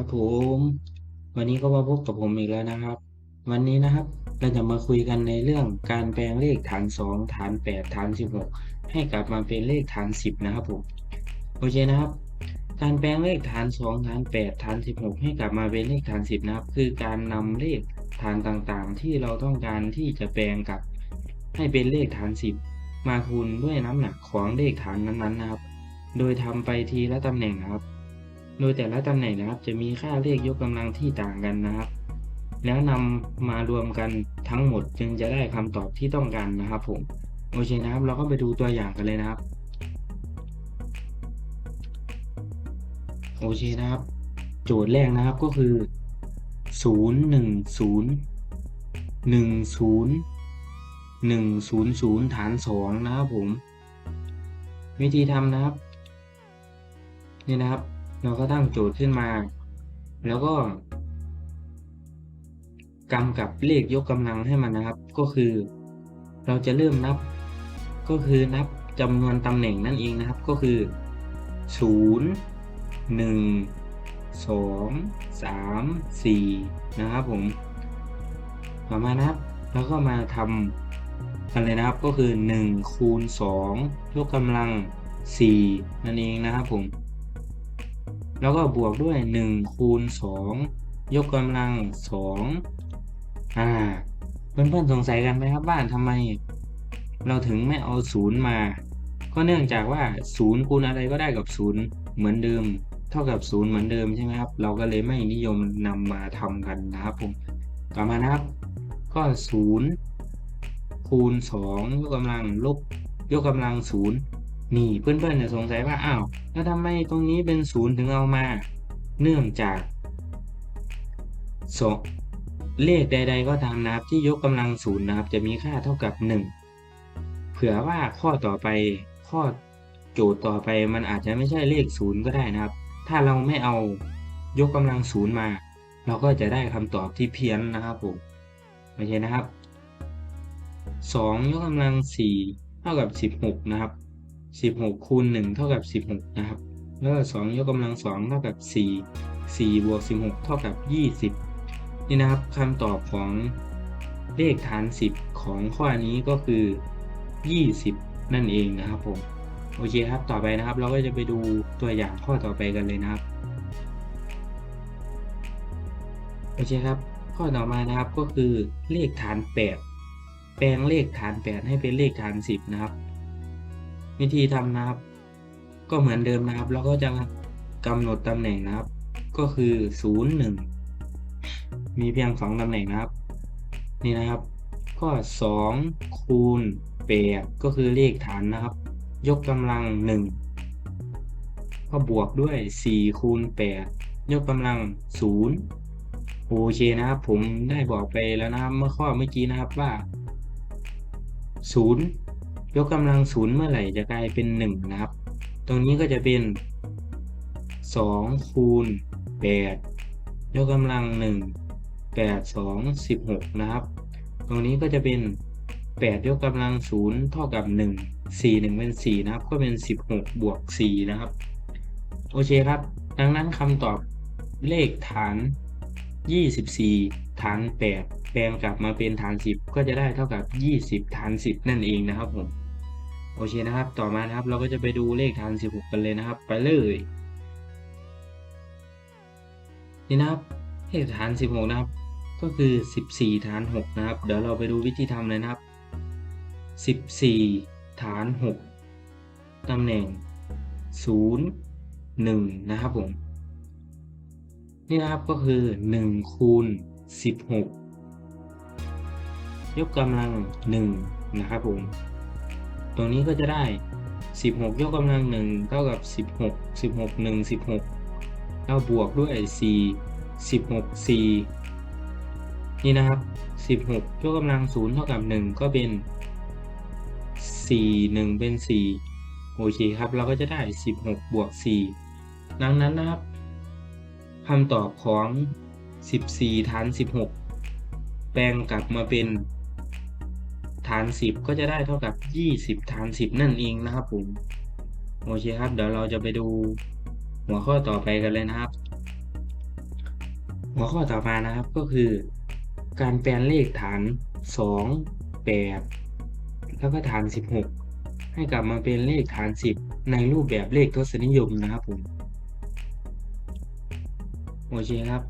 ครับผม วันนี้ก็มาพบกับผมอีกแล้วนะครับ วันนี้นะครับเราจะมาคุยกันในเรื่องการแปลงเลขฐาน 2 ฐาน 8 ฐาน 16 ให้กลับมาเป็นเลขฐาน 10 นะครับผมโอเคนะครับ การแปลงเลขฐาน 2 ฐาน 8 ฐาน 16 ให้กลับมาเป็นเลขฐาน 10 นะครับ คือการนำเลขฐานต่างๆ ที่เราต้องการที่จะแปลงกลับให้เป็นเลขฐาน 10 มาคูณด้วยน้ำหนักของเลขฐานนั้นๆนะครับ โดยทำไปทีละตำแหน่งนะครับ โดยแต่ละตำแหน่งนะครับ จะมีค่าเลขยกกำลังที่ต่างกันนะครับ แล้วนำมารวมกันทั้งหมดจึงจะได้คำตอบที่ต้องการนะครับผมโอเคนะครับ เราก็ไปดูตัวอย่างกันเลยนะครับ โอเคนะครับ โจทย์แรกนะครับก็คือศูนย์หนึ่งศูนย์หนึ่งศูนย์หนึ่งศูนย์ศูนย์ฐานสองนะครับผม วิธีทำนะครับ นี่นะครับ เราก็ตั้งโจทย์ขึ้นมา แล้วก็กำกับเลขยกกำลังให้มันนะครับ ก็คือ เราจะเริ่มนับ ก็คือนับจำนวนตำแหน่งนั่นเองนะครับ ก็คือศูนย์หนึ่งสองสามสี่นะครับผมต่อมานะครับ แล้วก็มาทำกันเลยนะครับก็คือหนึ่งคูณสองยกกำลังสี่นั่นเองนะครับผม แล้วก็บวกด้วยหนึ่งคูณสองยกกำลังสองอ่า เพื่อนๆสงสัยกันไหมครับว่าทำไม เราถึงไม่เอาศูนย์มา ก็เนื่องจากว่าศูนย์คูณอะไรก็ได้กับศูนย์เหมือนเดิม เท่ากับศูนย์เหมือนเดิมใช่ไหมครับ เราก็เลยไม่นิยมนำมาทำกันนะครับผม ต่อมานะครับ ก็ศูนย์คูณสองยกกำลังลบยกกำลังศูนย์ นี่เพื่อนๆจะสงสัยว่าอ้าวแล้วทำไมตรงนี้เป็นศูนย์ถึงเอามา เนื่องจากสเลขใด ๆ ก็ตามนะครับที่ยกกำลังศูนย์นะครับ จะมีค่าเท่ากับหนึ่งเผื่อว่าข้อต่อไปข้อโจทย์ต่อไปมันอาจจะไม่ใช่เลขศูนย์ก็ได้นะครับ ถ้าเราไม่เอายกกำลังศูนย์มา เราก็จะได้คำตอบที่เพี้ยนนะครับผมโอเคนะครับสองยกกำลังสี่เท่ากับสิบหกนะครับ สิบหกคูณหนึ่งเท่ากับสิบหกนะครับ แล้วก็สองยกกำลังสองเท่ากับสี่สี่บวกสิบหกเท่ากับยี่สิบนี่นะครับคำตอบของเลขฐานสิบของข้อนี้ก็คือยี่สิบนั่นเองนะครับผมโอเคครับ ต่อไปนะครับ เราก็จะไปดูตัวอย่างข้อต่อไปกันเลยนะครับ โอเคครับ ข้อต่อมานะครับก็คือเลขฐานแปดแปลงเลขฐานแปดให้เป็นเลขฐานสิบนะครับ วิธีทำนะครับ ก็เหมือนเดิมนะครับเราก็จะกำหนดตำแหน่งนะครับ ก็คือศูนย์หนึ่งมีเพียงสองตำแหน่งนะครับ นี่นะครับ ก็สองคูณแปดก็คือเลขฐานนะครับ ยกกำลังหนึ่งก็บวกด้วยสี่คูณแปดยกกำลังศูนย์โอเคนะครับ ผมได้บอกไปแล้วนะครับเมื่อข้อเมื่อกี้นะครับว่าศูนย์ ยกกำลังศูนย์เมื่อไหร่จะกลายเป็นหนึ่งนะครับ ตรงนี้ก็จะเป็นสองคูณแปดยกกำลังหนึ่งแปดสองสิบหกนะครับ ตรงนี้ก็จะเป็นแปดยกกำลังศูนย์เท่ากับหนึ่งสี่หนึ่งเป็นสี่นะครับ ก็เป็นสิบหกบวกสี่นะครับ โอเคครับ ดังนั้นคำตอบเลขฐานยี่สิบสี่ฐานแปด แปลงกลับมาเป็นฐานสิบก็จะได้เท่ากับยี่สิบฐานสิบนั่นเองนะครับผมโอเคนะครับ ต่อมานะครับเราก็จะไปดูเลขฐานสิบหกกันเลยนะครับ ไปเลยนี่นะครับเลขฐานสิบหกนะครับ ก็คือสิบสี่ฐานหกนะครับ เดี๋ยวเราไปดูวิธีทำเลยนะครับสิบสี่ฐานหกตำแหน่งศูนย์หนึ่งนะครับผม นี่นะครับก็คือหนึ่งคูณสิบหก ยกกำลังหนึ่งนะครับผม ตรงนี้ก็จะได้สิบหกยกกำลังหนึ่งเท่ากับสิบหกสิบหกหนึ่งสิบหกแล้วบวกด้วยสี่สิบหกซีนี่นะครับสิบหกยกกำลังศูนย์เท่ากับหนึ่งก็เป็นสี่หนึ่งเป็นสี่โอเคครับ เราก็จะได้สิบหกบวกสี่ดังนั้นนะครับคำตอบของสิบสี่ฐานสิบหกแปลงกลับมาเป็น ฐานสิบก็จะได้เท่ากับยี่สิบฐานสิบนั่นเองนะครับผม โอเคครับ เดี๋ยวเราจะไปดูหัวข้อต่อไปกันเลยนะครับ หัวข้อต่อมานะครับก็คือ การแปลนเลขฐาน 2 8 แล้วก็ฐาน 16 ให้กลับมาเป็นเลขฐาน 10 ในรูปแบบเลขทศนิยมนะครับผม โอเคครับ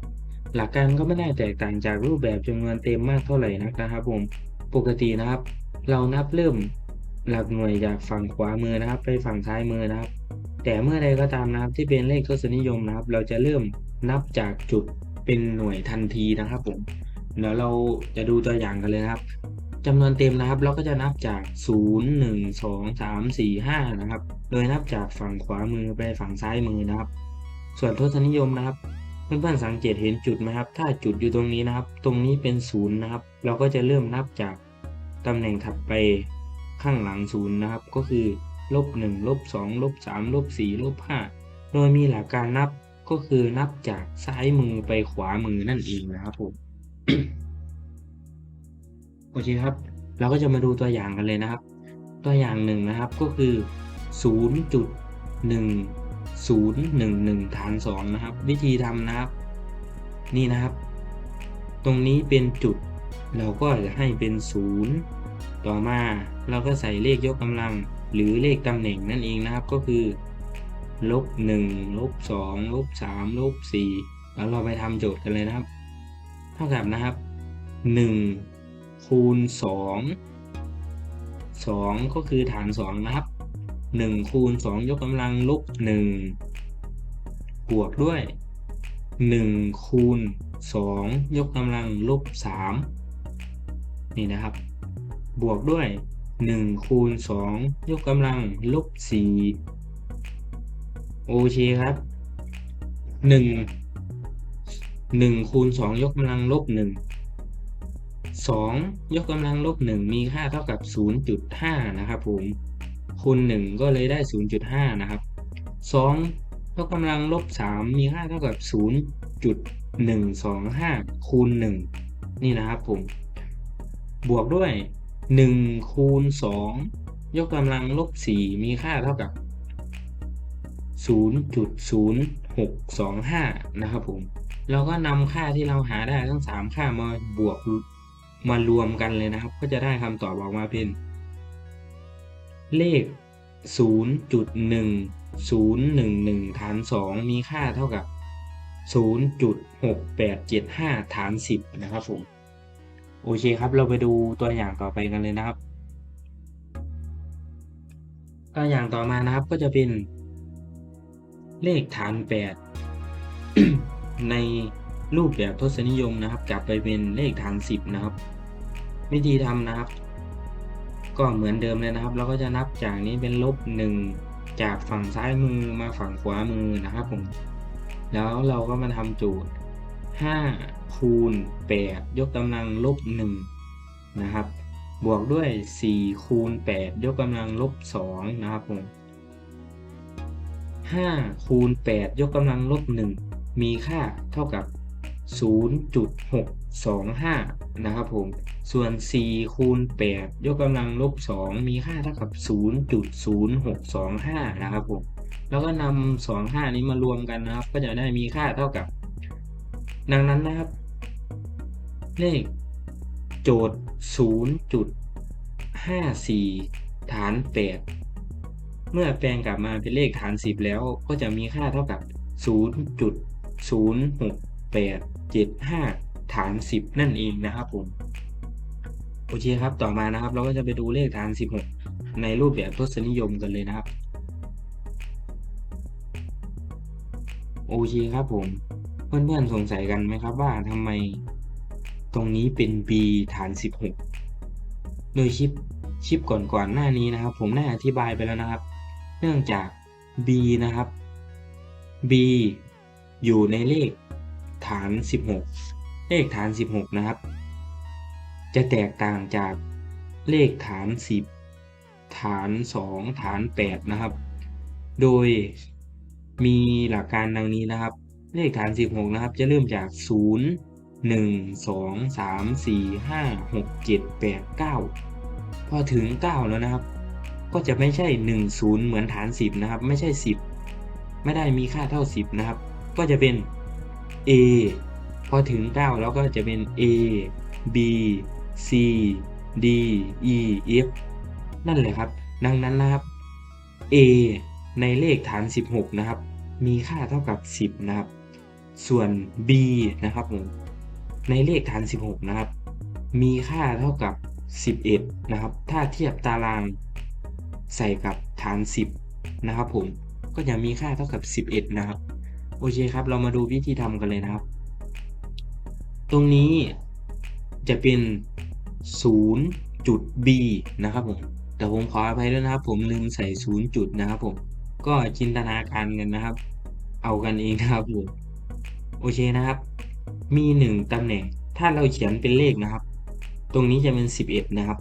หลักการก็ไม่ได้แตกต่างจากรูปแบบจำนวนเต็มมากเท่าไหร่นะครับผม ปกตินะครับ เรานับเริ่มหลักหน่วยจากฝั่งขวามือนะครับ ไปฝั่งซ้ายมือนะครับ แต่เมื่อใดก็ตามนะครับที่เป็นเลขทศนิยมนะครับ เราจะเริ่มนับจากจุดเป็นหน่วยทันทีนะครับผมเดี๋ยวเราจะดูตัวอย่างกันเลยนะครับจำนวนเต็มนะครับ เราก็จะนับจาก 0 1 2 3 4 5 นะครับ โดยนับจากฝั่งขวามือไปฝั่งซ้ายมือนะครับ ส่วนทศนิยมนะครับ เพื่อนๆสังเกตเห็นจุดไหมครับ ถ้าจุดอยู่ตรงนี้นะครับ ตรงนี้เป็นศูนย์นะครับ เราก็จะเริ่มนับจากตำแหน่งถัดไปข้างหลังศูนย์นะครับ ก็คือลบหนึ่งลบสองลบสามลบสี่ลบห้าโดยมีหลักการนับก็คือนับจากซ้ายมือไปขวามือนั่นเองนะครับผมโอเคครับ เราก็จะมาดูตัวอย่างกันเลยนะครับ ตัวอย่างหนึ่งนะครับก็คือ 011ฐาน2นะครับ วิธีทำนะครับ นี่นะครับ ตรงนี้เป็นจุด เราก็จะให้เป็น 0 ต่อมาเราก็ใส่เลขยกกำลัง หรือเลขตำแหน่งนั่นเองนะครับก็คือลบ1ลบ2ลบ3ลบ4แล้วเราไปทำโจทย์กันเลยนะครับ เท่ากับนะครับ 1 คูณ 2 2 ก็คือฐาน 2 นะครับ 1คูณ2ยกกำลังลบ1บวกด้วย 1 คูณ 2 ยกกำลังลบ3นี่นะครับ บวกด้วย 1 คูณ 2 ยกกำลังลบ4โอเคครับ 1 1 คูณ 2 ยกกำลังลบ1 2 ยกกำลังลบ1มีค่าเท่ากับ 0.5 นะครับผม คูณ1ก็เลยได้ 0.5 นะครับ 2 ยกกำลังลบ 3 มีค่าเท่ากับ 0.125 คูณ 1 นี่นะครับผม บวกด้วย 1 คูณ 2 ยกกำลังลบ 4 มีค่าเท่ากับ 0.0625 นะครับผม เราก็นำค่าที่เราหาได้ทั้ง 3 ค่ามาบวกมารวมกันเลยนะครับ ก็จะได้คำตอบออกมาเป็น เลข 0.1011ฐาน 2 มีค่าเท่ากับ 0.6875ฐาน 10 นะครับผม โอเคครับเราไปดูตัวอย่างต่อไปกันเลยนะครับ ตัวอย่างต่อมานะครับก็จะเป็น เลขฐาน 8 ในรูปแบบทศนิยมนะครับ กลับไปเป็นเลขฐาน 10 นะครับ วิธีทำนะครับ ก็เหมือนเดิมเลยนะครับ เราก็จะนับจากนี้เป็นลบ 1 จากฝั่งซ้ายมือมาฝั่งขวามือนะครับผม แล้วเราก็มาทำโจทย์ 5 คูณ 8 ยกกำลังลบ 1 นะครับ บวกด้วย 4 คูณ 8 ยกกำลังลบ 2 นะครับผม 5 คูณ 8 ยกกำลังลบ 1 มีค่าเท่ากับ 0.6 25 นะครับผม ส่วน 4 คูณ 8 ยกกำลังลบ 2 มีค่าเท่ากับ 0.0625 นะครับผม แล้วก็นำ2 5 นี้มารวมกันนะครับ ก็จะได้มีค่าเท่ากับ ดังนั้นนะครับ เลขโจทย์ 0.54 ฐาน 8 เมื่อแปลงกลับมาเป็นเลขฐาน 10 แล้วก็จะมีค่าเท่ากับ 0.06875 ฐาน 10 นั่นเองนะครับผมโอเคครับต่อมานะครับ เราก็จะไปดูเลขฐาน 16 ในรูปแบบทศนิยมกันเลยนะครับโอเคครับผม เพื่อนๆสงสัยกันไหมครับว่าทำไมตรงนี้เป็น b ฐาน 16 โดยชิปชิปก่อนๆหน้านี้นะครับ ผมได้อธิบายไปแล้วนะครับ เนื่องจาก b นะครับ b อยู่ในเลขฐาน 16 เลขฐาน 16 นะครับ จะแตกต่างจากเลขฐาน 10 ฐาน 2 ฐาน 8 นะครับ โดยมีหลักการดังนี้นะครับ เลขฐาน 16 นะครับ จะเริ่มจาก 0 1 2 3 4 5 6 7 8 9 พอถึง 9 แล้วนะครับ ก็จะไม่ใช่ 1 0 เหมือนฐาน 10 นะครับ ไม่ใช่ 10 ไม่ได้มีค่าเท่า 10 นะครับ ก็จะเป็น a พอถึง 9 แล้วก็จะเป็น A B C D E F นั่นแหละครับ ดังนั้นนะครับ A ในเลขฐาน 16 นะครับ มีค่าเท่ากับ 10 นะครับ ส่วน B นะครับผม ในเลขฐาน 16 นะครับ มีค่าเท่ากับ 11 นะครับ ถ้าเทียบตารางใส่กับฐาน 10 นะครับผม ก็จะมีค่าเท่ากับ 11 นะครับ โอเคครับ เรามาดูวิธีทำกันเลยนะครับ ตรงนี้จะเป็น 0 จุด B นะครับผม แต่ผมขออภัยด้วยนะครับ ผมลืมใส่ 0 จุดนะครับผม ก็จินตนาการกันนะครับ เอากันเองนะครับผม โอเคนะครับ มี 1ตำแหน่ง ถ้าเราเขียนเป็นเลขนะครับ ตรงนี้จะเป็น 11 นะครับ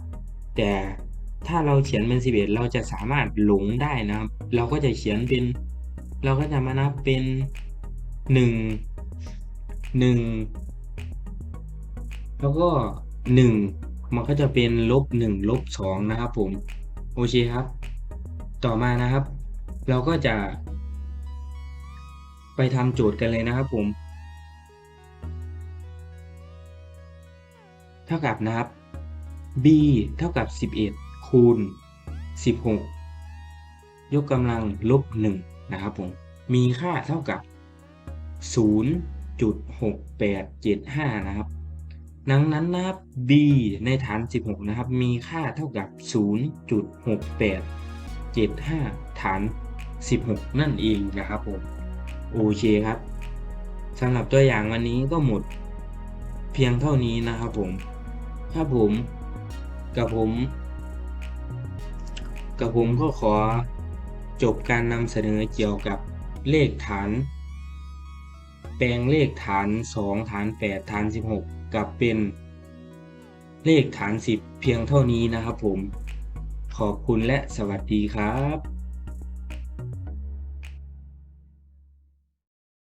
แต่ถ้าเราเขียนเป็น 11 เราจะสามารถหลงได้นะครับ เราก็จะเขียนเป็น เราก็จะมานับเป็น 1 1 แล้วก็ 1 มันก็จะเป็นลบ1ลบ2นะครับผม โอเคครับ ต่อมานะครับ เราก็จะ ไปทำโจทย์กันเลยนะครับผมเท่ากับนะครับ b เท่ากับ 11 คูณ 16 ยกกำลังลบ1นะครับผม มีค่าเท่ากับ 0.6875 นะครับ ดังนั้นนะครับ b ในฐาน 16 นะครับ มีค่าเท่ากับ 0.6875 ฐาน 16 นั่นเองนะครับผม โอเคครับสำหรับตัวอย่างวันนี้ก็หมดเพียงเท่านี้นะครับผม ถ้าผมกับผมกับผมก็ขอจบการนำเสนอเกี่ยวกับเลขฐาน แปลงเลขฐาน 2 ฐาน 8 ฐาน 16 กับเป็นเลขฐาน 10 เพียงเท่านี้นะครับผม ขอบคุณและสวัสดีครับ